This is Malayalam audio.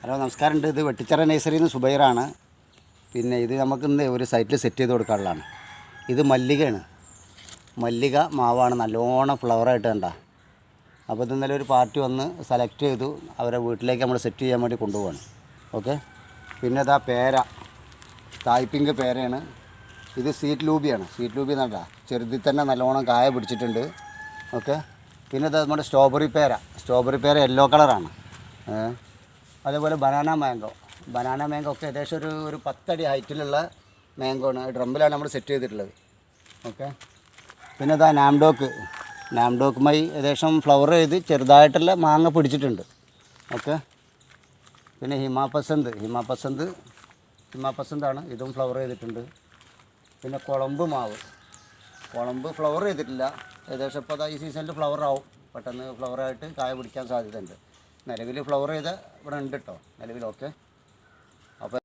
ഹലോ നമസ്കാരമുണ്ട്. ഇത് വെട്ടിച്ചറ നഴ്സറിയിൽ നിന്ന് സുബൈറാണ്. പിന്നെ ഇത് നമുക്ക് ഇന്ന് ഒരു സൈറ്റിൽ സെറ്റ് ചെയ്ത് കൊടുക്കാനുള്ളതാണ്. ഇത് മല്ലികയാണ്. മല്ലിക മാവാണ്. നല്ലോണം ഫ്ലവറായിട്ട് കണ്ട. അപ്പോൾ ഇത് ഇന്നലെ ഒരു പാർട്ടി വന്ന് സെലക്ട് ചെയ്തു. അവരെ വീട്ടിലേക്ക് നമ്മൾ സെറ്റ് ചെയ്യാൻ വേണ്ടി കൊണ്ടുപോവാണ്. ഓക്കെ? പിന്നെ ഇതാ പേര. തായ്പിങ്ക് പേരയാണ്. ഇത് സീറ്റ് ലൂബിയാണ്. സീറ്റ് ലൂബി എന്നല്ല ചെറുതിൽ തന്നെ നല്ലോണം കായ പിടിച്ചിട്ടുണ്ട്. ഓക്കെ? പിന്നെ ഇത് നമ്മുടെ സ്ട്രോബെറി പേര. സ്ട്രോബെറി പേര യെല്ലോ കളറാണ് അതേപോലെ ബനാന മാംഗോ. ബനാന മാംഗോ ഒക്കെ ഏകദേശം ഒരു ഒരു പത്തടി ഹൈറ്റിലുള്ള മാംഗോ ആണ്. ഡ്രമ്മിലാണ് നമ്മൾ സെറ്റ് ചെയ്തിട്ടുള്ളത്. ഓക്കെ? പിന്നെ ഇതാ നാംഡോക്ക്. നാംഡോക്കുമായി ഏകദേശം ഫ്ലവർ ചെയ്ത് ചെറുതായിട്ടുള്ള മാങ്ങ പിടിച്ചിട്ടുണ്ട്. ഓക്കെ? പിന്നെ ഹിമാപസന്ത് ഹിമാപസന്ത് ഹിമാപസന്താണ് ഇതും ഫ്ലവർ ചെയ്തിട്ടുണ്ട്. പിന്നെ കുളമ്പ് മാവ്. കുളമ്പ് ഫ്ലവർ ചെയ്തിട്ടില്ല. ഏകദേശം ഇപ്പോൾ ഈ സീസണിൽ ഫ്ലവർ ആവും. പെട്ടെന്ന് ഫ്ലവറായിട്ട് കായ പിടിക്കാൻ സാധ്യതയുണ്ട്. നിലവിൽ ഫ്ലവർ ചെയ്ത ഇവിടെ ഉണ്ട് കേട്ടോ നിലവിൽ ഓക്കെ അപ്പോൾ